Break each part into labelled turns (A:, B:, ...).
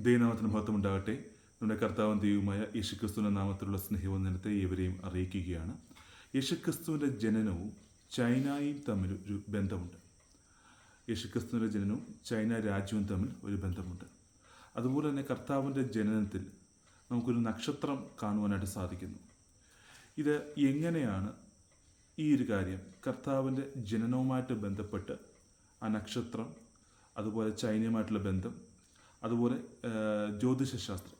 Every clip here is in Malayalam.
A: ദൈവനാമത്തിന് മഹത്വം ഉണ്ടാകട്ടെ നമ്മുടെ കർത്താവും ദൈവമായ യേശുക്രിസ്തുവിന്റെ നാമത്തിലുള്ള സ്നേഹവന്ദനത്തെ ഇവരെയും അറിയിക്കുകയാണ്. യേശുക്രിസ്തുവിന്റെ ജനനവും ചൈനയും തമ്മിൽ ഒരു ബന്ധമുണ്ട്. യേശുക്രിസ്തുവിന്റെ ജനനവും ചൈന രാജ്യവും തമ്മിൽ ഒരു ബന്ധമുണ്ട്. അതുപോലെ തന്നെ കർത്താവിന്റെ ജനനത്തിൽ നമുക്കൊരു നക്ഷത്രം കാണുവാനായിട്ട് സാധിക്കുന്നു. ഇത് എങ്ങനെയാണ് ഈ ഒരു കാര്യം? കർത്താവിന്റെ ജനനവുമായിട്ട് ബന്ധപ്പെട്ട് ആ നക്ഷത്രം അതുപോലെ ചൈനയുമായിട്ടുള്ള ബന്ധം അതുപോലെ ജ്യോതിഷശാസ്ത്രം.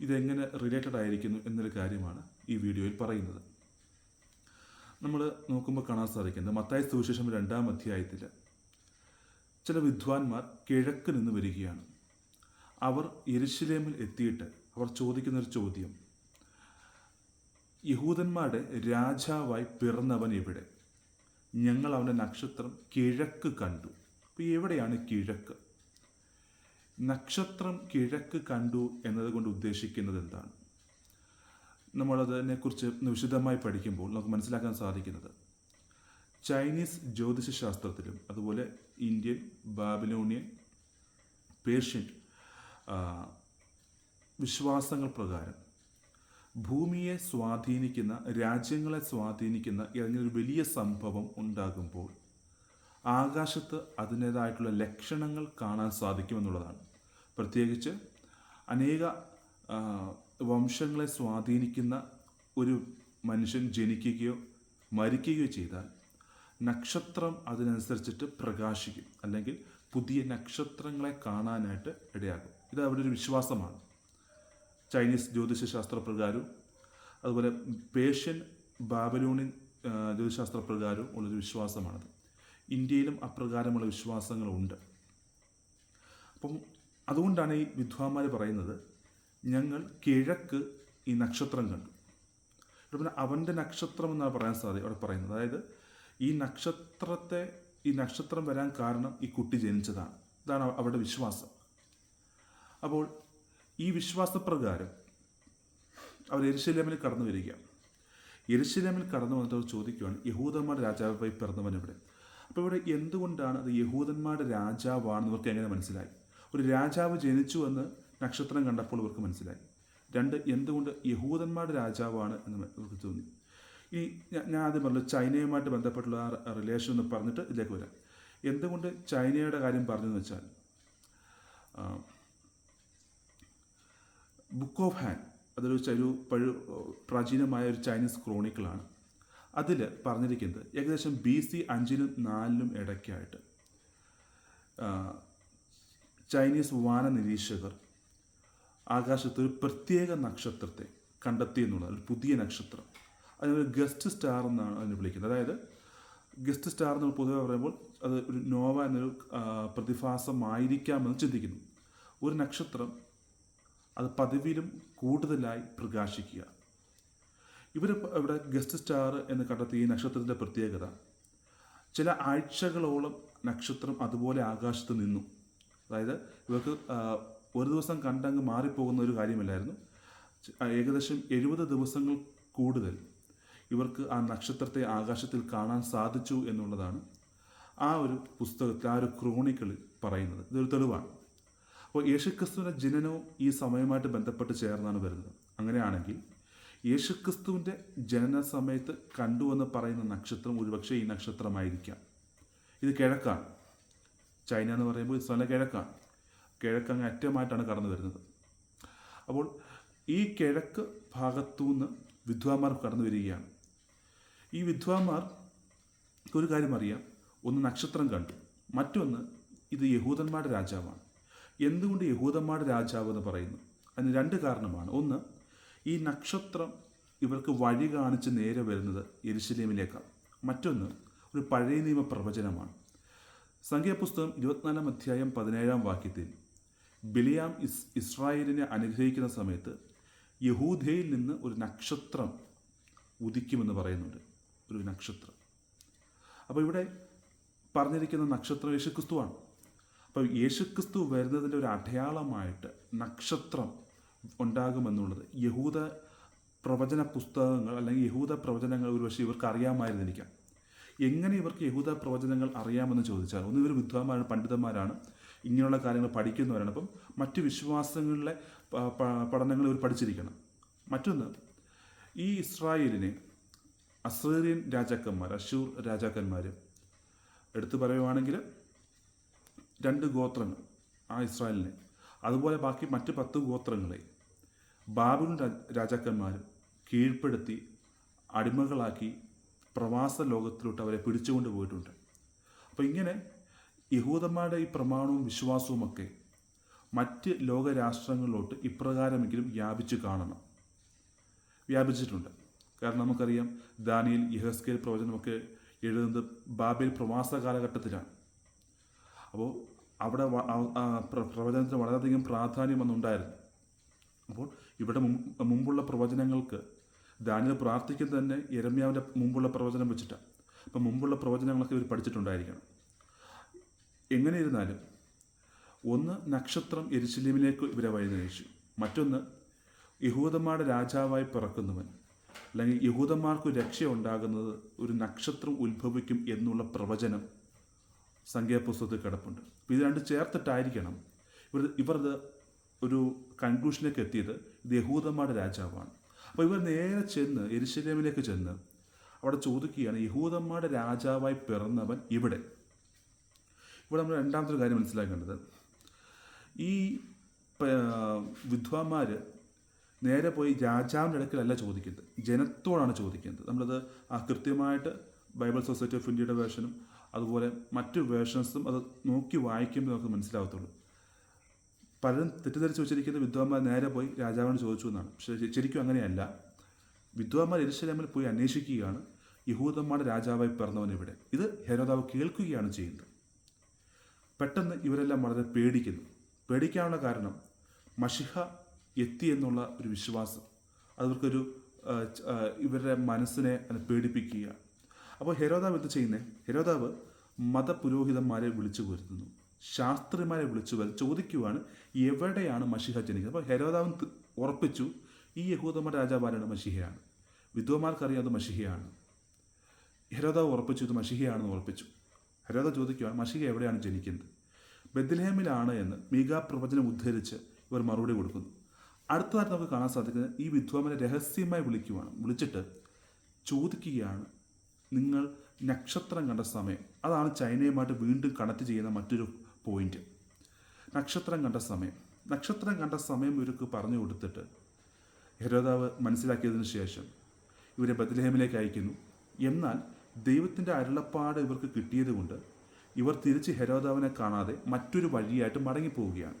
A: ഇതെങ്ങനെ റിലേറ്റഡ് ആയിരിക്കുന്നു എന്നൊരു കാര്യമാണ് ഈ വീഡിയോയിൽ പറയുന്നത്. നമ്മൾ നോക്കുമ്പോൾ കാണാൻ സാധിക്കുന്നത് മത്തായ സുവിശേഷം രണ്ടാം അധ്യായത്തിൽ ചില വിദ്വാൻമാർ കിഴക്ക് നിന്ന് വരികയാണ്. അവർ യെരുശലേമിൽ എത്തിയിട്ട് അവർ ചോദിക്കുന്നൊരു ചോദ്യം. യഹൂദന്മാരുടെ രാജാവായി പിറന്നവൻ എവിടെ? ഞങ്ങൾ അവന്റെ നക്ഷത്രം കിഴക്ക് കണ്ടു. അപ്പോൾ എവിടെയാണ് കിഴക്ക്? നക്ഷത്രം കിഴക്ക് കണ്ടു എന്നതുകൊണ്ട് ഉദ്ദേശിക്കുന്നത് എന്താണ്? നമ്മളതിനെക്കുറിച്ച് വിശദമായി പഠിക്കുമ്പോൾ നമുക്ക് മനസ്സിലാക്കാൻ സാധിക്കുന്നത് ചൈനീസ് ജ്യോതിഷ ശാസ്ത്രത്തിലും അതുപോലെ ഇന്ത്യൻ ബാബിലോണിയൻ പേർഷ്യൻ വിശ്വാസങ്ങൾ പ്രകാരം ഭൂമിയെ സ്വാധീനിക്കുന്ന രാജ്യങ്ങളെ സ്വാധീനിക്കുന്ന ഏതെങ്കിലും വലിയ സംഭവം ഉണ്ടാകുമ്പോൾ ആകാശത്ത് അതിന്റേതായിട്ടുള്ള ലക്ഷണങ്ങൾ കാണാൻ സാധിക്കുമെന്നുള്ളതാണ്. പ്രത്യേകിച്ച് അനേക വംശങ്ങളെ സ്വാധീനിക്കുന്ന ഒരു മനുഷ്യൻ ജനിക്കുകയോ മരിക്കുകയോ ചെയ്താൽ നക്ഷത്രം അതിനനുസരിച്ചിട്ട് പ്രകാശിക്കും. അല്ലെങ്കിൽ പുതിയ നക്ഷത്രങ്ങളെ കാണാനായിട്ട് ഇടയാകും ഇത് അവരുടെ ഒരു വിശ്വാസമാണ്. ചൈനീസ് ജ്യോതിഷശാസ്ത്ര പ്രകാരവും അതുപോലെ പേർഷ്യൻ ബാബലൂണിൻ ജ്യോതിശാസ്ത്ര പ്രകാരവും ഉള്ളൊരു വിശ്വാസമാണത്. ഇന്ത്യയിലും അപ്രകാരമുള്ള വിശ്വാസങ്ങളുണ്ട്. അപ്പം അതുകൊണ്ടാണ് ഈ വിദ്വാന്മാർ പറയുന്നത് ഞങ്ങൾ കിഴക്ക് ഈ നക്ഷത്രം കണ്ടു. പിന്നെ അവന്റെ നക്ഷത്രം എന്നാണ് പറയാൻ സാധ്യത അവിടെ പറയുന്നത്. അതായത് ഈ നക്ഷത്രത്തെ ഈ നക്ഷത്രം വരാൻ കാരണം ഈ കുട്ടി ജനിച്ചതാണ്. ഇതാണ് അവരുടെ വിശ്വാസം. അപ്പോൾ ഈ വിശ്വാസപ്രകാരം അവർ എരിശിലേമിൽ കടന്നു വരിക എരിശിലേമിൽ കടന്നു വന്നിട്ട് അവർ ചോദിക്കുകയാണ് യഹൂദന്മാരുടെ രാജാവായി പിറന്നവൻ ഇവിടെ അപ്പോൾ ഇവിടെ എന്തുകൊണ്ടാണ് അത് യഹൂദന്മാരുടെ രാജാവാണെന്ന് ഇവർക്ക് എങ്ങനെ മനസ്സിലായി? ഒരു രാജാവ് ജനിച്ചു എന്ന് നക്ഷത്രം കണ്ടപ്പോൾ ഇവർക്ക് മനസ്സിലായി. രണ്ട് എന്തുകൊണ്ട് യഹൂദന്മാരുടെ രാജാവാണ് എന്ന് ഇവർക്ക് തോന്നി. ഈ ഞാൻ ആദ്യം പറഞ്ഞു ചൈനയുമായിട്ട് ബന്ധപ്പെട്ടുള്ള ആ റിലേഷൻ എന്ന് പറഞ്ഞിട്ട് ഇതിലേക്ക് വരാം. എന്തുകൊണ്ട് ചൈനയുടെ കാര്യം പറഞ്ഞെന്ന് വെച്ചാൽ ബുക്ക് ഓഫ് ഹാൻ അതൊരു ഒരു പ്രാചീനമായ ഒരു ചൈനീസ് ക്രോണിക്കിളാണ് അതിൽ പറഞ്ഞിരിക്കുന്നത് ഏകദേശം ബി സി അഞ്ചിനും നാലിനും ഇടയ്ക്കായിട്ട് ചൈനീസ് വാന നിരീക്ഷകർ ആകാശത്ത് ഒരു പ്രത്യേക നക്ഷത്രത്തെ കണ്ടെത്തി എന്നുള്ളത് ഒരു പുതിയ നക്ഷത്രം. അതിനൊരു ഗസ്റ്റ് സ്റ്റാർ എന്നാണ് അതിനെ വിളിക്കുന്നത്. അതായത് ഗസ്റ്റ് സ്റ്റാർ എന്ന് പൊതുവെ പറയുമ്പോൾ അത് ഒരു നോവ എന്നൊരു പ്രതിഭാസമായിരിക്കാമെന്ന് ചിന്തിക്കുന്നു. ഒരു നക്ഷത്രം അത് പതിവിലും കൂടുതലായി പ്രകാശിക്കുക. ഇവർ ഇവിടെ ഗസ്റ്റ് സ്റ്റാർ എന്ന് കണ്ടെത്തിയ ഈ നക്ഷത്രത്തിന്റെ പ്രത്യേകത. ചില ആഴ്ചകളോളം നക്ഷത്രം അതുപോലെ ആകാശത്ത് നിന്നു. അതായത് ഇവർക്ക് ഒരു ദിവസം കണ്ടങ്ങ് മാറിപ്പോകുന്ന ഒരു കാര്യമില്ലായിരുന്നു. ഏകദേശം എഴുപത് ദിവസങ്ങൾ കൂടുതൽ ഇവർക്ക് ആ നക്ഷത്രത്തെ ആകാശത്തിൽ കാണാൻ സാധിച്ചു എന്നുള്ളതാണ് ആ ഒരു പുസ്തകത്തിൽ ആ ഒരു ക്രോണിക്കളിൽ പറയുന്നത്. ഇതൊരു തെളിവാണ്. അപ്പോൾ യേശുക്രിസ്തുവിന്റെ ജനനവും ഈ സമയമായിട്ട് ബന്ധപ്പെട്ട് ചേർന്നാണ് വരുന്നത്. അങ്ങനെയാണെങ്കിൽ യേശുക്രിസ്തുവിന്റെ ജനന സമയത്ത് കണ്ടുവെന്ന് പറയുന്ന നക്ഷത്രം ഒരുപക്ഷെ ഈ നക്ഷത്രമായിരിക്കാം. ഇത് കിഴക്കാണ്. ചൈന എന്ന് പറയുമ്പോൾ സ്ഥലം കിഴക്കാണ്. കിഴക്കങ്ങ് അറ്റമായിട്ടാണ് കടന്നു വരുന്നത്. അപ്പോൾ ഈ കിഴക്ക് ഭാഗത്തുനിന്ന് വിദ്വാൻമാർ കടന്നു വരികയാണ്. ഈ വിദ്വാൻമാർ ഒരു കാര്യം അറിയാം. ഒന്ന് നക്ഷത്രം കണ്ടു. മറ്റൊന്ന് ഇത് യഹൂദന്മാരുടെ രാജാവാണ്. എന്തുകൊണ്ട് യഹൂദന്മാരുടെ രാജാവ് എന്ന് പറയുന്നു? അതിന് രണ്ട് കാരണമാണ്. ഒന്ന് ഈ നക്ഷത്രം ഇവർക്ക് വഴി കാണിച്ച് നേരെ വരുന്നത് എരിശിലേമിലേക്കാണ് മറ്റൊന്ന് ഒരു പഴയ നിയമ പ്രവചനമാണ്. സംഖ്യാപുസ്തകം ഇരുപത്തിനാലാം അധ്യായം പതിനേഴാം വാക്യത്തിൽ ബിലിയാം ഇസ് ഇസ്രായേലിനെ അനുഗ്രഹിക്കുന്ന സമയത്ത് യഹൂദയിൽ നിന്ന് ഒരു നക്ഷത്രം ഉദിക്കുമെന്ന് പറയുന്നുണ്ട്. ഒരു നക്ഷത്രം. അപ്പോൾ ഇവിടെ പറഞ്ഞിരിക്കുന്ന നക്ഷത്രം യേശുക്രിസ്തുവാണ്. അപ്പോൾ യേശുക്രിസ്തു വരുന്നതിന്റെ ഒരു അടയാളമായിട്ട് നക്ഷത്രം ഉണ്ടാകുമെന്നുള്ളത്. യഹൂദ പ്രവചന പുസ്തകങ്ങൾ അല്ലെങ്കിൽ യഹൂദ പ്രവചനങ്ങൾ ഒരുപക്ഷെ ഇവർക്ക് അറിയാമായിരുന്നിരിക്കാം എങ്ങനെ ഇവർക്ക് യഹൂദ പ്രവചനങ്ങൾ അറിയാമെന്ന് ചോദിച്ചാൽ ഒന്ന് ഇവർ വിദ്വാന്മാരാണ് പണ്ഡിതന്മാരാണ് ഇങ്ങനെയുള്ള കാര്യങ്ങൾ പഠിക്കുന്നവരാണ്. അപ്പം മറ്റ് വിശ്വാസങ്ങളിലെ പഠനങ്ങൾ ഇവർ പഠിച്ചിരിക്കണം. മറ്റൊന്ന് ഈ ഇസ്രായേലിനെ അസേറിയൻ രാജാക്കന്മാർ അശൂർ രാജാക്കന്മാർ എടുത്തു പറയുവാണെങ്കിൽ രണ്ട് ഗോത്രങ്ങൾ ആ ഇസ്രായേലിനെ അതുപോലെ ബാക്കി മറ്റ് പത്ത് ഗോത്രങ്ങളെ ബാബുൽ രാജാക്കന്മാരും കീഴ്പ്പെടുത്തി അടിമകളാക്കി പ്രവാസ ലോകത്തിലോട്ട് അവരെ പിടിച്ചുകൊണ്ട് പോയിട്ടുണ്ട്. അപ്പോൾ ഇങ്ങനെ യഹൂദന്മാരുടെ ഈ പ്രമാണവും വിശ്വാസവും ഒക്കെ മറ്റ് ലോകരാഷ്ട്രങ്ങളിലോട്ട് ഇപ്രകാരമെങ്കിലും വ്യാപിച്ചു കാണണം. വ്യാപിച്ചിട്ടുണ്ട്. കാരണം നമുക്കറിയാം ദാനിയിൽ യഹസ്കേൽ പ്രവചനമൊക്കെ എഴുതുന്നത് ബാബേൽ പ്രവാസ കാലഘട്ടത്തിലാണ്. അപ്പോൾ അവിടെ പ്രവചനത്തിന് വളരെയധികം പ്രാധാന്യം അന്നുണ്ടായിരുന്നു അപ്പോൾ ഇവിടെ മുമ്പ് മുമ്പുള്ള പ്രവചനങ്ങൾക്ക് ദാനിയൽ പ്രാർത്ഥിക്കുന്നത് തന്നെ യരമ്യാവിന്റെ മുമ്പുള്ള പ്രവചനം വെച്ചിട്ടാണ് അപ്പം മുമ്പുള്ള പ്രവചനങ്ങളൊക്കെ ഇവർ പഠിച്ചിട്ടുണ്ടായിരിക്കണം. എങ്ങനെ ഇരുന്നാലും ഒന്ന് നക്ഷത്രം എരിശിലീമിലേക്ക് ഇവരെ വഴിനയിച്ചു മറ്റൊന്ന് യഹൂദന്മാരുടെ രാജാവായി പിറക്കുന്നവൻ അല്ലെങ്കിൽ യഹൂദന്മാർക്ക് രക്ഷ ഉണ്ടാകുന്നത് ഒരു നക്ഷത്രം ഉത്ഭവിക്കും എന്നുള്ള പ്രവചനം സംഖ്യാപുസ്തകത്തിൽ കിടപ്പുണ്ട്. ഇത് രണ്ട് ചേർത്തിട്ടായിരിക്കണം. ഇവർ ഇവർ ഒരു കൺക്ലൂഷനിലേക്ക് എത്തിയത് ഇത് യഹൂദന്മാരുടെ രാജാവാണ്. അപ്പോൾ ഇവർ നേരെ ചെന്ന് എരിശലേമിലേക്ക് ചെന്ന് അവിടെ ചോദിക്കുകയാണ് യഹൂദന്മാരുടെ രാജാവായി പിറന്നവൻ ഇവിടെ? ഇവിടെ നമ്മൾ രണ്ടാമത്തെ കാര്യം മനസ്സിലാക്കേണ്ടത്. ഈ വിദ്വാന്മാർ നേരെ പോയി രാജാവിന്റെ അടുക്കലല്ല ചോദിക്കുന്നത്. ജനത്തോടാണ് ചോദിക്കുന്നത്. നമ്മളത് ആ കൃത്യമായിട്ട് ബൈബിൾ സൊസൈറ്റി ഓഫ് ഇന്ത്യയുടെ വേർഷനും അതുപോലെ മറ്റ് വേർഷൻസും അത് നോക്കി വായിക്കുമ്പോൾ നമുക്ക് മനസ്സിലാകത്തുള്ളൂ പലരും തെറ്റിദ്ധരിച്ച് വെച്ചിരിക്കുന്ന വിദ്വാന്മാർ നേരെ പോയി രാജാവിനോട് ചോദിച്ചു എന്നാണ്. പക്ഷേ ശരിക്കും അങ്ങനെയല്ല. വിദ്വാന്മാർ എരിശലേമിൽ പോയി അന്വേഷിക്കുകയാണ്. യഹൂദന്മാരുടെ രാജാവായി പിറന്നവൻ ഇവിടെ ഇത് ഹെരോദാവ് കേൾക്കുകയാണ് ചെയ്യുന്നത്. പെട്ടെന്ന് ഇവരെല്ലാം വളരെ പേടിക്കുന്നു. പേടിക്കാനുള്ള കാരണം മഷിഹ എത്തി എന്നുള്ള ഒരു വിശ്വാസം. അവർക്കൊരു ആ, ഇവരുടെ മനസ്സിനെ അത് പേടിപ്പിക്കുക അപ്പോൾ ഹെരോദാവ് എന്ത് ചെയ്യുന്നത് ഹെരോദാവ് മതപുരോഹിതന്മാരെ വിളിച്ചു വരുത്തുന്നു. ശാസ്ത്രിമാരെ വിളിച്ചു വരും ചോദിക്കുവാണ് എവിടെയാണ് മഷിഹ ജനിക്കുന്നത്? അപ്പോൾ ഹെരോദാവ് ഉറപ്പിച്ചു ഈ യഹൂദമ രാജാവാരാണ് മഷിഹയാണ്. വിദ്വാന്മാർക്കറിയാം അത് മഷിഹയാണ്. ഹെരോദാവ് ഉറപ്പിച്ചു ഇത് മഷിഹയാണെന്ന് ഉറപ്പിച്ചു. ഹെരോദാവ് ചോദിക്കുവാണ് മഷിഹ എവിടെയാണ് ജനിക്കുന്നത്? ബethlehem-ലാണ് എന്ന് മീകാ പ്രവചനം ഉദ്ധരിച്ച് ഇവർ മറുപടി കൊടുക്കുന്നു. അടുത്തതായിട്ട് നമുക്ക് കാണാൻ സാധിക്കുന്നത് ഈ വിദ്വാമനെ രഹസ്യമായി വിളിക്കുവാണ്. വിളിച്ചിട്ട് ചോദിക്കുകയാണ് നിങ്ങൾ നക്ഷത്രം കണ്ട സമയം. അതാണ് ചൈനയുമായിട്ട് വീണ്ടും കണക്ട് ചെയ്യുന്ന മറ്റൊരു പോയിന്റ് നക്ഷത്രം കണ്ട സമയം. നക്ഷത്രം കണ്ട സമയം ഇവർക്ക് പറഞ്ഞു കൊടുത്തിട്ട് ഹെരോദാവ് മനസ്സിലാക്കിയതിന് ശേഷം ഇവരെ ബദ്ലഹേമിലേക്ക് അയക്കുന്നു. എന്നാൽ ദൈവത്തിന്റെ അരുളപ്പാട് ഇവർക്ക് കിട്ടിയതുകൊണ്ട് ഇവർ തിരിച്ച് ഹെരോദാവിനെ കാണാതെ മറ്റൊരു വഴിയായിട്ട് മടങ്ങിപ്പോവുകയാണ്.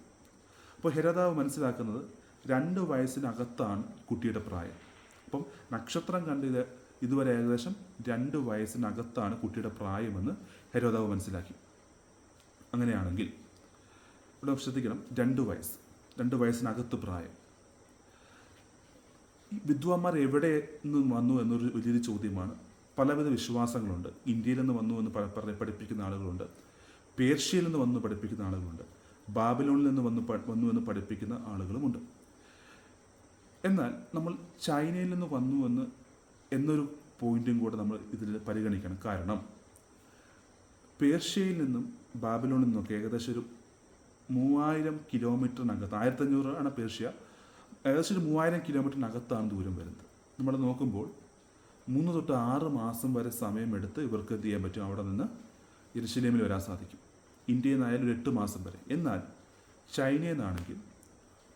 A: അപ്പോൾ ഹെരോദാവ് മനസ്സിലാക്കുന്നത് രണ്ട് വയസ്സിനകത്താണ് കുട്ടിയുടെ പ്രായം. അപ്പം നക്ഷത്രം കണ്ടിത് ഇതുവരെ ഏകദേശം രണ്ട് വയസ്സിനകത്താണ് കുട്ടിയുടെ പ്രായമെന്ന് ഹരോദാവ് മനസ്സിലാക്കി. അങ്ങനെയാണെങ്കിൽ ഇവിടെ ശ്രദ്ധിക്കണം രണ്ട് വയസ്സ് രണ്ട് വയസ്സിനകത്ത് പ്രായം. വിദ്വാന്മാർ എവിടെ നിന്ന് വന്നു എന്നൊരു വലിയൊരു ചോദ്യമാണ്. പലവിധ വിശ്വാസങ്ങളുണ്ട്. ഇന്ത്യയിൽ നിന്ന് വന്നു എന്ന് പറഞ്ഞ് പഠിപ്പിക്കുന്ന ആളുകളുണ്ട്. പേർഷ്യയിൽ നിന്ന് വന്ന് പഠിപ്പിക്കുന്ന ആളുകളുണ്ട്. ബാബിലോണിൽ നിന്ന് വന്ന് വന്നു എന്ന് പഠിപ്പിക്കുന്ന ആളുകളുമുണ്ട്. എന്നാൽ നമ്മൾ ചൈനയിൽ നിന്ന് വന്നു എന്ന് എന്നൊരു പോയിന്റും കൂടെ നമ്മൾ ഇതിൽ പരിഗണിക്കണം. കാരണം പേർഷ്യയിൽ നിന്നും ബാബിലോണിൽ നിന്നൊക്കെ ഏകദേശം ഒരു മൂവായിരം കിലോമീറ്ററിനകത്ത് ആയിരത്തഞ്ഞൂറ് ആണ് പേർഷ്യ ഏകദേശം ഒരു മൂവായിരം കിലോമീറ്ററിനകത്താണ് ദൂരം വരുന്നത്. നമ്മൾ നോക്കുമ്പോൾ മൂന്ന് തൊട്ട് ആറ് മാസം വരെ സമയമെടുത്ത് ഇവർക്ക് എന്ത് ചെയ്യാൻ പറ്റും? അവിടെ നിന്ന് യെരുശലേമിൽ വരാൻ സാധിക്കും. ഇന്ത്യയിൽ നിന്നായാലും ഒരു എട്ട് മാസം വരെ. എന്നാൽ ചൈനയിൽ നിന്നാണെങ്കിൽ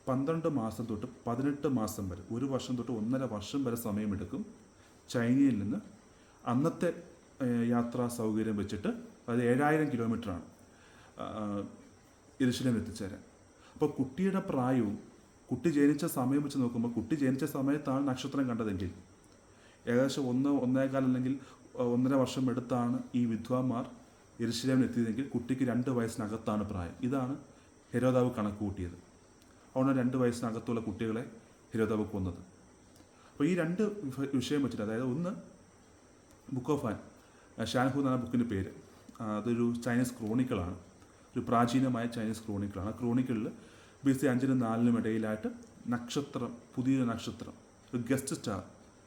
A: പന്ത്രണ്ട് മാസം തൊട്ട് പതിനെട്ട് മാസം വരെ ഒരു വർഷം തൊട്ട് ഒന്നര വർഷം വരെ സമയമെടുക്കും. ചൈനയിൽ നിന്ന് അന്നത്തെ യാത്രാ സൗകര്യം വെച്ചിട്ട് അത് ഏഴായിരം കിലോമീറ്ററാണ് എരുശലേം എത്തിച്ചേരാൻ. അപ്പോൾ കുട്ടിയുടെ പ്രായവും കുട്ടി ജനിച്ച സമയം വെച്ച് നോക്കുമ്പോൾ കുട്ടി ജനിച്ച സമയത്താണ് നക്ഷത്രം കണ്ടതെങ്കിൽ ഏകദേശം ഒന്ന് ഒന്നേകാൽ അല്ലെങ്കിൽ ഒന്നര വർഷം എടുത്താണ് ഈ വിദ്വാന്മാർ എരുശലേമിൽ എത്തിയതെങ്കിൽ കുട്ടിക്ക് രണ്ട് വയസ്സിനകത്താണ് പ്രായം. ഇതാണ് ഹെരോദാവ് കണക്ക് കൂട്ടിയത് അതുകൊണ്ട് രണ്ട് വയസ്സിനകത്തുള്ള കുട്ടികളെ ഹെരോദാവ് കൊന്നത് അപ്പോൾ ഈ രണ്ട് വിഷയം വെച്ചിട്ട് അതായത് ഒന്ന് ബുക്ക് ഓഫ് ആൻ ഷാൻഹു എന്നാണ് ബുക്കിന്റെ പേര് അതൊരു ചൈനീസ് ക്രോണിക്കിളാണ് ഒരു പ്രാചീനമായ ചൈനീസ് ക്രോണിക്കിളാണ് ആ ക്രോണിക്കിളിൽ ബി സി അഞ്ചിനും നാലിനും ഇടയിലായിട്ട് നക്ഷത്രം പുതിയൊരു നക്ഷത്രം ഒരു ഗസ്റ്റ് സ്റ്റാർ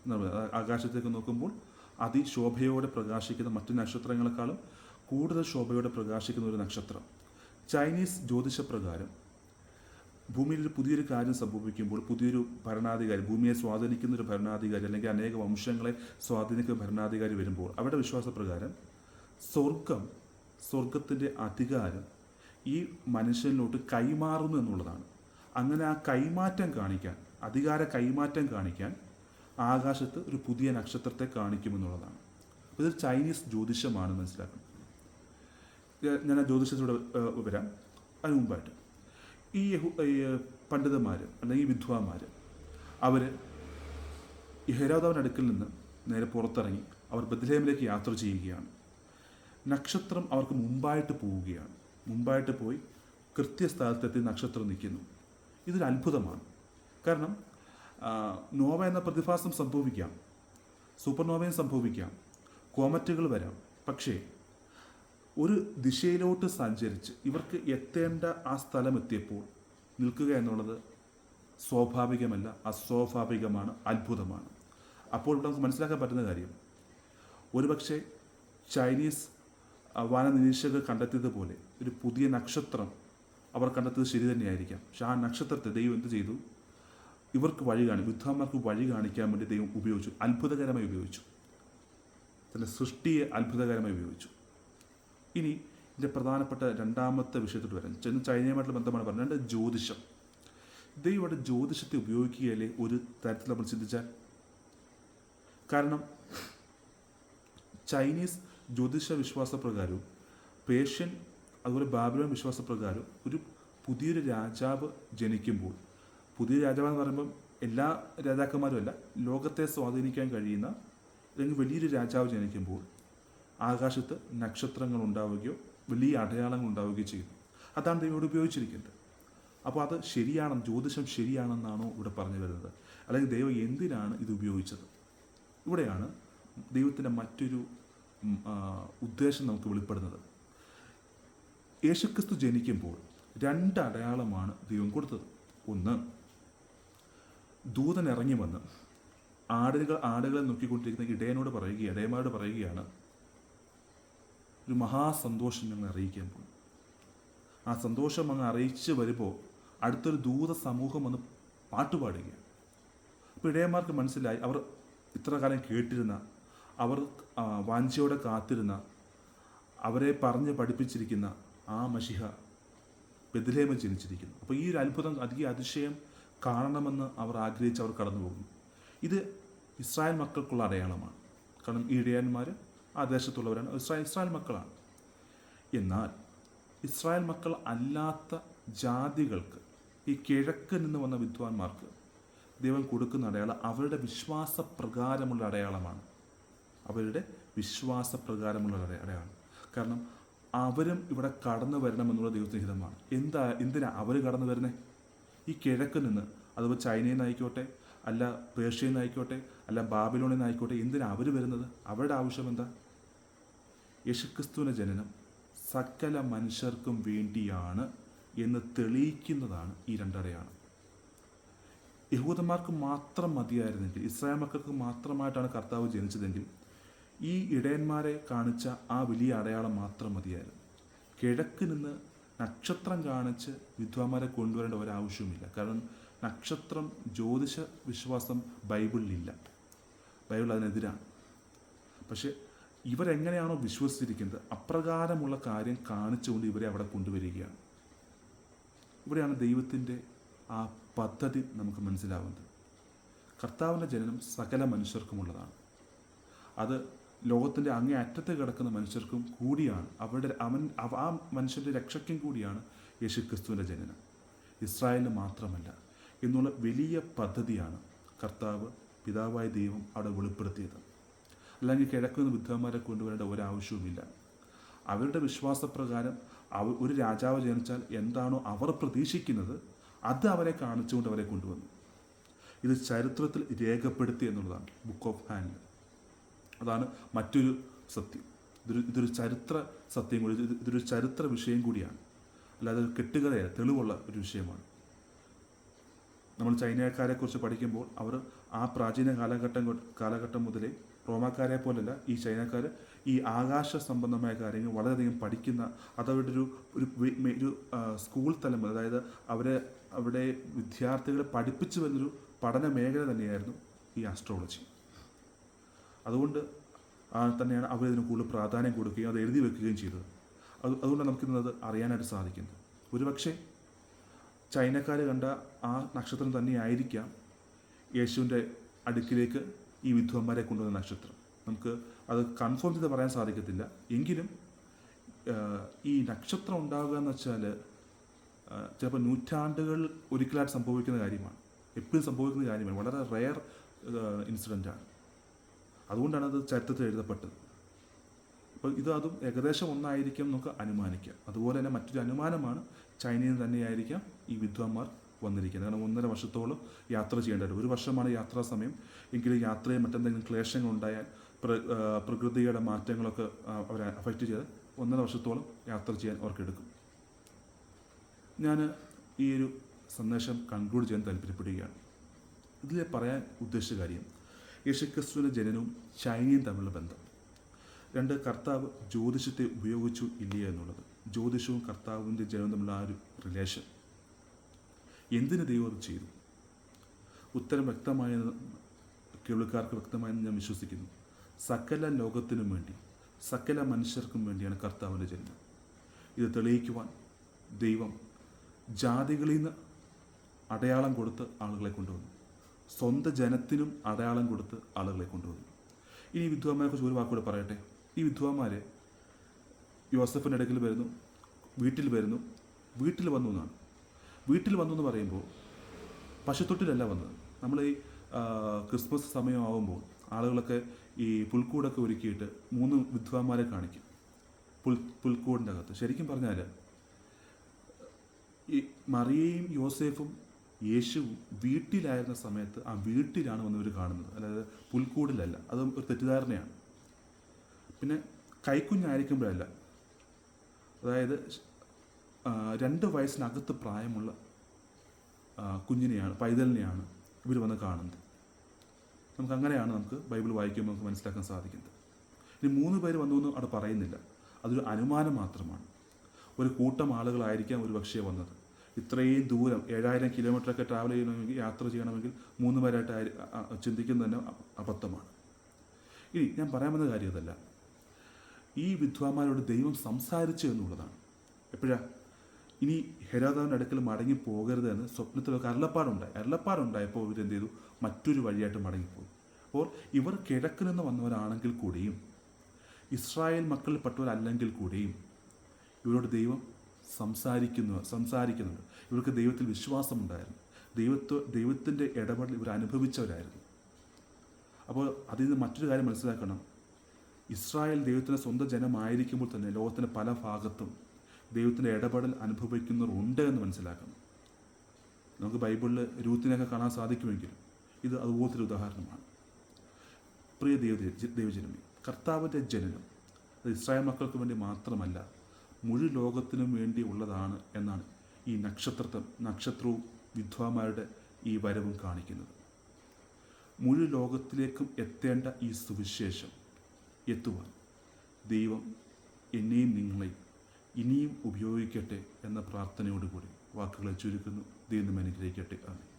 A: എന്ന് പറയുന്നത് ആകാശത്തേക്ക് നോക്കുമ്പോൾ അതിശോഭയോടെ പ്രകാശിക്കുന്ന മറ്റു നക്ഷത്രങ്ങളെക്കാളും കൂടുതൽ ശോഭയോടെ പ്രകാശിക്കുന്ന ഒരു നക്ഷത്രം. ചൈനീസ് ജ്യോതിഷപ്രകാരം ഭൂമിയിൽ പുതിയൊരു കാര്യം സംഭവിക്കുമ്പോൾ പുതിയൊരു ഭരണാധികാരി ഭൂമിയെ സ്വാധീനിക്കുന്ന ഒരു ഭരണാധികാരി അല്ലെങ്കിൽ അനേക വംശങ്ങളെ സ്വാധീനിക്കുന്ന ഭരണാധികാരി വരുമ്പോൾ അവരുടെ വിശ്വാസപ്രകാരം സ്വർഗം സ്വർഗത്തിന്റെ അധികാരം ഈ മനുഷ്യനിലോട്ട് കൈമാറുന്നു എന്നുള്ളതാണ്. അങ്ങനെ ആ കൈമാറ്റം കാണിക്കാൻ അധികാര കൈമാറ്റം കാണിക്കാൻ ആകാശത്ത് ഒരു പുതിയ നക്ഷത്രത്തെ കാണിക്കുമെന്നുള്ളതാണ്. അപ്പോൾ ഇതൊരു ചൈനീസ് ജ്യോതിഷമാണ് മനസ്സിലാക്കുന്നത്. ഞാൻ ആ ജ്യോതിഷത്തിലൂടെ വരാം. അതിന് മുമ്പായിട്ട്. ഈ പണ്ഡിതന്മാർ അല്ലെങ്കിൽ വിദ്വാന്മാർ അവർ ഈ ഹെരോദാവിന്റെ അടുക്കൽ നിന്ന് നേരെ പുറത്തിറങ്ങി അവർ ബദ്ലേമിലേക്ക് യാത്ര ചെയ്യുകയാണ്. നക്ഷത്രം അവർക്ക് മുമ്പായിട്ട് പോവുകയാണ്. മുമ്പായിട്ട് പോയി കൃത്യസ്ഥലത്തെത്തി നക്ഷത്രം നിൽക്കുന്നു. ഇതൊരു അത്ഭുതമാണ്. കാരണം നോവ എന്ന പ്രതിഭാസം സംഭവിക്കാം. സൂപ്പർനോവയും സംഭവിക്കാം. കോമറ്റുകൾ വരാം. പക്ഷേ ഒരു ദിശയിലോട്ട് സഞ്ചരിച്ച് ഇവർക്ക് എത്തേണ്ട ആ സ്ഥലം എത്തിയപ്പോൾ നിൽക്കുക എന്നുള്ളത് സ്വാഭാവികമല്ല അസ്വാഭാവികമാണ് അത്ഭുതമാണ്. അപ്പോൾ ഇവിടെ നമുക്ക് മനസ്സിലാക്കാൻ പറ്റുന്ന കാര്യം ഒരുപക്ഷെ ചൈനീസ് വന നിരീക്ഷകർ കണ്ടെത്തിയതുപോലെ ഒരു പുതിയ നക്ഷത്രം അവർ കണ്ടെത്തിയത് ശരി തന്നെയായിരിക്കാം. പക്ഷെ ആ നക്ഷത്രത്തെ ദൈവം എന്ത് ചെയ്തു? ഇവർക്ക് വഴി കാണി യുദ്ധന്മാർക്ക് വഴി കാണിക്കാൻ വേണ്ടി ദൈവം ഉപയോഗിച്ചു അത്ഭുതകരമായി ഉപയോഗിച്ചു. തന്റെ സൃഷ്ടിയെ അത്ഭുതകരമായി ഉപയോഗിച്ചു. ഇനി ഇതിന്റെ പ്രധാനപ്പെട്ട രണ്ടാമത്തെ വിഷയത്തോട്ട് വരാം. ചെന്ന് ചൈനയുമായിട്ടുള്ള ബന്ധമാണ് പറഞ്ഞത്. ജ്യോതിഷം. ദൈവയുടെ ജ്യോതിഷത്തെ ഉപയോഗിക്കുകയല്ലേ ഒരു തരത്തിൽ നമ്മൾ ചിന്തിച്ചാൽ? കാരണം ചൈനീസ് ജ്യോതിഷ വിശ്വാസപ്രകാരവും പേഷ്യൻ അതുപോലെ ബാബിലോൺ വിശ്വാസപ്രകാരം ഒരു പുതിയൊരു രാജാവ് ജനിക്കുമ്പോൾ പുതിയ രാജാവ് എന്ന് പറയുമ്പം എല്ലാ രാജാക്കന്മാരും അല്ല ലോകത്തെ സ്വാധീനിക്കാൻ കഴിയുന്ന അല്ലെങ്കിൽ വലിയൊരു രാജാവ് ജനിക്കുമ്പോൾ ആകാശത്ത് നക്ഷത്രങ്ങൾ ഉണ്ടാവുകയോ വലിയ അടയാളങ്ങൾ ഉണ്ടാവുകയോ ചെയ്യുന്നു. അതാണ് ദൈവം ഉപയോഗിച്ചിരിക്കുന്നത്. അപ്പോൾ അത് ശരിയാണെന്ന് ജ്യോതിഷം ശരിയാണെന്നാണോ ഇവിടെ പറഞ്ഞു വരുന്നത്? അല്ലെങ്കിൽ ദൈവം എന്തിനാണ് ഇത് ഉപയോഗിച്ചത്? ഇവിടെയാണ് ദൈവത്തിന്റെ മറ്റൊരു ഉദ്ദേശം നമുക്ക് വെളിപ്പെടുന്നത്. യേശുക്രിസ്തു ജനിക്കുമ്പോൾ രണ്ട് അടയാളമാണ് ദൈവം കൊടുത്തത്. ഒന്ന് ദൂതൻ ഇറങ്ങി വന്ന് ആടുകൾ ആടുകളെ നോക്കിക്കൊണ്ടിരിക്കുന്ന ഇടയനോട് പറയുകയാണ് ഇടയന്മാരോട് പറയുകയാണ് ഒരു മഹാസന്തോഷം ഞങ്ങൾ അറിയിക്കാൻ പോകും ആ സന്തോഷം അങ്ങ് അറിയിച്ച് വരുമ്പോൾ അടുത്തൊരു ദൂത സമൂഹം വന്ന് പാട്ടുപാടുകയാണ് അപ്പോൾ ഇടയന്മാർക്ക് മനസ്സിലായി അവർ ഇത്ര കാലം കേട്ടിരുന്ന അവർ വാഞ്ചയോടെ കാത്തിരുന്ന അവരെ പറഞ്ഞ് പഠിപ്പിച്ചിരിക്കുന്ന ആ മഷിഹ ബദലേമ ജനിച്ചിരിക്കുന്നു. അപ്പോൾ ഈ ഒരു അത്ഭുതം അധിക അതിശയം കാണണമെന്ന് അവർ ആഗ്രഹിച്ച് അവർ കടന്നു പോകുന്നു ഇത് ഇസ്രായേൽ മക്കൾക്കുള്ള അടയാളമാണ്. കാരണം ഈ ഇടയന്മാർ ആ ദേശത്തുള്ളവരാണ്. ഇസ്രായേൽ ഇസ്രായേൽ മക്കളാണ്. എന്നാൽ ഇസ്രായേൽ മക്കൾ അല്ലാത്ത ജാതികൾക്ക് ഈ കിഴക്ക് നിന്ന് വന്ന വിദ്വാൻമാർക്ക് ദൈവം കൊടുക്കുന്ന അടയാളം അവരുടെ വിശ്വാസ പ്രകാരമുള്ള അടയാളമാണ്. അവരുടെ വിശ്വാസ പ്രകാരമുള്ള അടയാളം. കാരണം അവരും ഇവിടെ കടന്നു വരണമെന്നുള്ള ദൈവത്തിന് ഹിതമാണ്. എന്താ എന്തിനാ അവർ കടന്നു വരുന്നത് ഈ കിഴക്ക് നിന്ന് അഥവാ ചൈനയിൽ നിന്നായിക്കോട്ടെ അല്ല പേർഷ്യയിൽ നിന്നായിക്കോട്ടെ അല്ല ബാബിലോണിൽ നിന്നായിക്കോട്ടെ എന്തിനാ അവർ വരുന്നത്? അവരുടെ ആവശ്യം എന്താ? യേശുക്രിസ്തുവിന്റെ ജനനം സകല മനുഷ്യർക്കും വേണ്ടിയാണ് എന്ന് തെളിയിക്കുന്നതാണ് ഈ രണ്ടടയാണ് യഹൂദന്മാർക്ക് മാത്രം മതിയായിരുന്നെങ്കിൽ ഇസ്രായേൽ മക്കൾക്ക് മാത്രമായിട്ടാണ് കർത്താവ് ജനിച്ചതെങ്കിൽ ഈ ഇടയന്മാരെ കാണിച്ച ആ വലിയ അടയാളം മാത്രം മതിയായിരുന്നു. കിഴക്ക് നിന്ന് നക്ഷത്രം കാണിച്ച് വിദ്വാന്മാരെ കൊണ്ടുവരേണ്ട ഒരാവശ്യവുമില്ല. കാരണം നക്ഷത്രം ജ്യോതിഷ വിശ്വാസം ബൈബിളിലില്ല. ബൈബിൾ അതിനെതിരാണ്. പക്ഷേ ഇവരെങ്ങനെയാണോ വിശ്വസിച്ചിരിക്കുന്നത് അപ്രകാരമുള്ള കാര്യം കാണിച്ചുകൊണ്ട് ഇവരെ അവിടെ കൊണ്ടുവരികയാണ്. ഇവിടെയാണ് ദൈവത്തിന്റെ ആ പദ്ധതി നമുക്ക് മനസ്സിലാവുന്നത്. കർത്താവിന്റെ ജനനം സകല മനുഷ്യർക്കുമുള്ളതാണ് അത് ലോകത്തിന്റെ അങ്ങേ അറ്റത്ത് കിടക്കുന്ന മനുഷ്യർക്കും കൂടിയാണ്. അവരുടെ അവൻ അവ- ആ മനുഷ്യന്റെ രക്ഷയ്ക്കും കൂടിയാണ് യേശു ക്രിസ്തുവിന്റെ ജനനം. ഇസ്രായേലിന് മാത്രമല്ല. എന്നുള്ള വലിയ പദ്ധതിയാണ് കർത്താവ് പിതാവായ ദൈവം അവിടെ വെളിപ്പെടുത്തിയത്. അല്ലെങ്കിൽ കിഴക്കുന്ന ബുദ്ധന്മാരെ കൊണ്ടുവരേണ്ട ഒരാവശ്യവുമില്ല. അവരുടെ വിശ്വാസപ്രകാരം അവ ഒരു രാജാവ് ജനിച്ചാൽ എന്താണോ അവർ പ്രതീക്ഷിക്കുന്നത് അത് അവരെ കാണിച്ചുകൊണ്ട് അവരെ കൊണ്ടുവന്നു. ഇത് ചരിത്രത്തിൽ രേഖപ്പെടുത്തി എന്നുള്ളതാണ് ബുക്ക് ഓഫ് ഹാൻഡ് അതാണ് മറ്റൊരു സത്യം. ഇതൊരു ഇതൊരു ചരിത്ര സത്യം കൂടി ഇതൊരു ചരിത്ര വിഷയം കൂടിയാണ്. അല്ലാതെ കെട്ടുകഥയല്ല തെളിവുള്ള ഒരു വിഷയമാണ്. നമ്മൾ ചൈനക്കാരെ കുറിച്ച് പഠിക്കുമ്പോൾ അവർ ആ പ്രാചീന കാലഘട്ടം കാലഘട്ടം മുതലേ റോമാക്കാരെ പോലല്ല ഈ ചൈനക്കാർ ഈ ആകാശ സംബന്ധമായ കാര്യങ്ങൾ വളരെയധികം പഠിക്കുന്ന അതവരുടെ ഒരു ഒരു ഒരു സ്കൂൾ തലം അതായത് അവരെ അവിടെ വിദ്യാർത്ഥികളെ പഠിപ്പിച്ചു വരുന്നൊരു പഠന മേഖല തന്നെയായിരുന്നു ഈ ആസ്ട്രോളജി അതുകൊണ്ട് തന്നെയാണ് അവരിതിന് കൂടുതൽ പ്രാധാന്യം കൊടുക്കുകയും അത് എഴുതി വെക്കുകയും ചെയ്തത്. അത് അതുകൊണ്ട് നമുക്കിന്നത് അറിയാനായിട്ട് സാധിക്കുന്നത്. ഒരുപക്ഷെ ചൈനക്കാർ കണ്ട ആ നക്ഷത്രം തന്നെയായിരിക്കാം യേശുവിന്റെ അടുക്കിലേക്ക് ഈ വിദ്വാന്മാരെ കൊണ്ടുവന്ന നക്ഷത്രം. നമുക്ക് അത് കൺഫേം ചെയ്ത് പറയാൻ സാധിക്കത്തില്ല. എങ്കിലും ഈ നക്ഷത്രം ഉണ്ടാകുക എന്ന് വെച്ചാൽ ചിലപ്പോൾ നൂറ്റാണ്ടുകൾ ഒരിക്കലായിട്ട് സംഭവിക്കുന്ന കാര്യമാണ്. എപ്പോഴും സംഭവിക്കുന്ന കാര്യമാണ്. വളരെ റെയർ ഇൻസിഡന്റാണ് അതുകൊണ്ടാണ് അത് ചരിത്രത്തിൽ എഴുതപ്പെട്ടത്. അപ്പോൾ ഇത് അതും ഏകദേശം ഒന്നായിരിക്കും നമുക്ക് അനുമാനിക്കാം. അതുപോലെ തന്നെ മറ്റൊരു അനുമാനമാണ് ചൈനയിൽ തന്നെയായിരിക്കാം ഈ വിദ്വാന്മാർ വന്നിരിക്കുന്നത്. കാരണം ഒന്നര വർഷത്തോളം യാത്ര ചെയ്യേണ്ടത് ഒരു വർഷമാണ് യാത്രാ സമയം. എങ്കിലും യാത്രയിൽ മറ്റെന്തെങ്കിലും ക്ലേശങ്ങൾ ഉണ്ടായാൽ പ്ര പ്രകൃതിയുടെ മാറ്റങ്ങളൊക്കെ അവരെ അഫക്റ്റ് ചെയ്ത് ഒന്നര വർഷത്തോളം യാത്ര ചെയ്യാൻ അവർക്ക് എടുക്കും ഞാൻ ഈ ഒരു സന്ദേശം കൺക്ലൂഡ് ചെയ്യാൻ താല്പര്യപ്പെടുകയാണ്. ഇതിൽ പറയാൻ ഉദ്ദേശിച്ച കാര്യം യേശുക്രിസ്തുവിന്റെ ജനനവും ചൈനയും തമ്മിലുള്ള ബന്ധം. രണ്ട് കർത്താവ് ജ്യോതിഷത്തെ ഉപയോഗിച്ചു ഇല്ലേ എന്നുള്ളത്. ജ്യോതിഷവും കർത്താവിന്റെ ജനവും തമ്മിലുള്ള ആ ഒരു റിലേഷൻ എന്തിന് ദൈവം അത് ചെയ്തു? ഉത്തരം വ്യക്തമായ കേൾക്കാർക്ക് വ്യക്തമായെന്ന് ഞാൻ വിശ്വസിക്കുന്നു. സകല ലോകത്തിനും വേണ്ടി സകല മനുഷ്യർക്കും വേണ്ടിയാണ് കർത്താവിന്റെ ജന്മം ഇത് തെളിയിക്കുവാൻ ദൈവം ജാതികളിൽ നിന്ന് അടയാളം കൊടുത്ത് ആളുകളെ കൊണ്ടുവന്നു. സ്വന്തം ജനത്തിനും അടയാളം കൊടുത്ത് ആളുകളെ കൊണ്ടുവന്നു. ഇനി വിദ്വാമയെക്കുറിച്ച് ഒരു വാക്കുകൂടെ പറയട്ടെ? ഈ വിദ്വാന്മാരെ യോസഫിന്റെ ഇടയ്ക്കിൽ വരുന്നു വീട്ടിൽ വരുന്നു വീട്ടിൽ വന്നു എന്നാണ്. വീട്ടിൽ വന്നു എന്ന് പറയുമ്പോൾ പശുത്തൊട്ടിലല്ല വന്നത്. നമ്മൾ ഈ ക്രിസ്മസ് സമയമാകുമ്പോൾ ആളുകളൊക്കെ ഈ പുൽക്കൂടൊക്കെ ഒരുക്കിയിട്ട് മൂന്ന് വിധവാന്മാരെ കാണിക്കും. പുൽ പുൽക്കൂടിന്റെ അകത്ത്. ശരിക്കും പറഞ്ഞാൽ ഈ മറിയയും യോസേഫും യേശുവും വീട്ടിലായിരുന്ന സമയത്ത് ആ വീട്ടിലാണ് വന്നവർ കാണുന്നത്. അതായത് പുൽക്കൂടിലല്ല അത് ഒരു തെറ്റിദ്ധാരണയാണ്. പിന്നെ കൈക്കുഞ്ഞായിരിക്കുമ്പോഴല്ല. അതായത് രണ്ട് വയസ്സിനകത്ത് പ്രായമുള്ള കുഞ്ഞിനെയാണ് പൈതലിനെയാണ് ഇവർ വന്ന് കാണുന്നത്. നമുക്ക് അങ്ങനെയാണ് നമുക്ക് ബൈബിൾ വായിക്കുമ്പോൾ നമുക്ക് മനസ്സിലാക്കാൻ സാധിക്കുന്നത്. ഇനി മൂന്ന് പേര് വന്നു എന്ന് അവിടെ പറയുന്നില്ല. അതൊരു അനുമാനം മാത്രമാണ്. ഒരു കൂട്ടം ആളുകളായിരിക്കാം ഒരു പക്ഷേ വന്നത്. ഇത്രയും ദൂരം ഏഴായിരം കിലോമീറ്ററൊക്കെ ട്രാവൽ ചെയ്യണമെങ്കിൽ യാത്ര ചെയ്യണമെങ്കിൽ മൂന്ന് പേരായിട്ട് ചിന്തിക്കുന്നത് തന്നെ അബദ്ധമാണ്. ഇനി ഞാൻ പറയാൻ വന്ന കാര്യം അതല്ല ഈ വിദ്വാന്മാരോട് ദൈവം സംസാരിച്ചു എന്നുള്ളതാണ്. എപ്പോഴാ? ഇനി ഹെരാദാവിന്റെ അടുക്കൽ മടങ്ങി പോകരുത് എന്ന് സ്വപ്നത്തിലൊക്കെ അരുളപ്പാടുണ്ടായി. അരുളപ്പാടുണ്ടായപ്പോൾ ഇവരെന്ത് ചെയ്തു? മറ്റൊരു വഴിയായിട്ട് മടങ്ങിപ്പോയി. അപ്പോൾ ഇവർ കിഴക്കിൽ നിന്ന് വന്നവരാണെങ്കിൽ കൂടിയും ഇസ്രായേൽ മക്കളിൽപ്പെട്ടവരല്ലെങ്കിൽ കൂടിയും ഇവരോട് ദൈവം സംസാരിക്കുന്നു സംസാരിക്കുന്നുണ്ട്. ഇവർക്ക് ദൈവത്തിൽ വിശ്വാസമുണ്ടായിരുന്നു. ദൈവത്വ ദൈവത്തിന്റെ ഇടപെടൽ ഇവർ അനുഭവിച്ചവരായിരുന്നു. അപ്പോൾ അതിൽ നിന്ന് മറ്റൊരു കാര്യം മനസ്സിലാക്കണം. ഇസ്രായേൽ ദൈവത്തിന്റെ സ്വന്തം ജനമായിരിക്കുമ്പോൾ തന്നെ ലോകത്തിന്റെ പല ഭാഗത്തും ദൈവത്തിന്റെ ഇടപെടൽ അനുഭവിക്കുന്നവർ ഉണ്ട് എന്ന് മനസ്സിലാക്കണം നമുക്ക് ബൈബിളിൽ രൂത്തിനെയൊക്കെ കാണാൻ സാധിക്കുമെങ്കിലും ഇത് അതുപോലത്തെ ഉദാഹരണമാണ്. പ്രിയ ദൈവ ദൈവജനമേ കർത്താവിന്റെ ജനനം അത് ഇസ്രായേൽ മക്കൾക്ക് വേണ്ടി മാത്രമല്ല മുഴു ലോകത്തിനും വേണ്ടി ഉള്ളതാണ് എന്നാണ് ഈ നക്ഷത്രത്വം നക്ഷത്രവും വിദ്വാന്മാരുടെ ഈ വരവും കാണിക്കുന്നത്. മുഴു ലോകത്തിലേക്കും എത്തേണ്ട ഈ സുവിശേഷം എത്തുവാൻ. ദൈവം എന്നെയും നിങ്ങളെയും ഇനിയും ഉപയോഗിക്കട്ടെ എന്ന പ്രാർത്ഥനയോടുകൂടി വാക്കുകളെ ചുരുക്കുന്നു. ദൈവം അനുഗ്രഹിക്കട്ടെ. ആമേൻ.